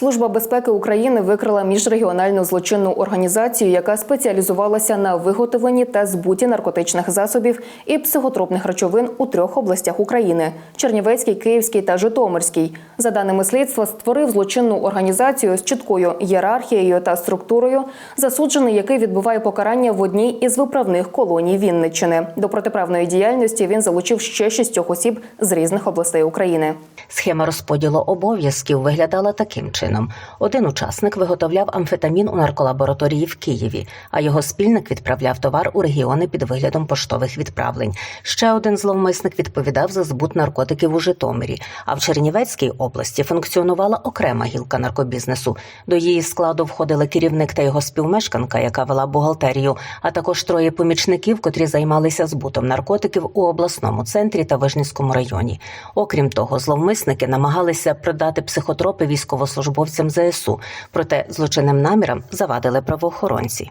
Служба безпеки України викрила міжрегіональну злочинну організацію, яка спеціалізувалася на виготовленні та збуті наркотичних засобів і психотропних речовин у трьох областях України: Чернівецькій, Київській та Житомирській. За даними слідства, створив злочинну організацію з чіткою ієрархією та структурою, засуджений, який відбуває покарання в одній із виправних колоній Вінниччини. До протиправної діяльності він залучив ще шістьох осіб з різних областей України. Схема розподілу обов'язків виглядала таким чином: один учасник виготовляв амфетамін у нарколабораторії в Києві, а його спільник відправляв товар у регіони під виглядом поштових відправлень. Ще один зловмисник відповідав за збут наркотиків у Житомирі. А в Чернівецькій області функціонувала окрема гілка наркобізнесу. До її складу входили керівник та його співмешканка, яка вела бухгалтерію, а також троє помічників, котрі займалися збутом наркотиків у обласному центрі та Вижницькому районі. Окрім того, зловмисники намагалися продати психотропи військовослужбовцям ЗСУ, проте злочинним намірам завадили правоохоронці.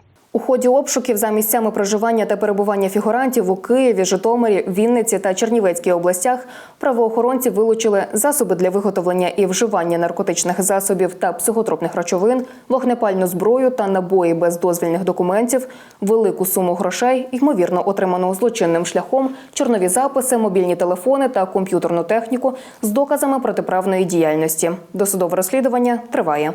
Ході обшуків за місцями проживання та перебування фігурантів у Києві, Житомирі, Вінниці та Чернівецькій областях правоохоронці вилучили засоби для виготовлення і вживання наркотичних засобів та психотропних речовин, вогнепальну зброю та набої без дозвільних документів, велику суму грошей, ймовірно отриману злочинним шляхом, чорнові записи, мобільні телефони та комп'ютерну техніку з доказами протиправної діяльності. Досудове розслідування триває.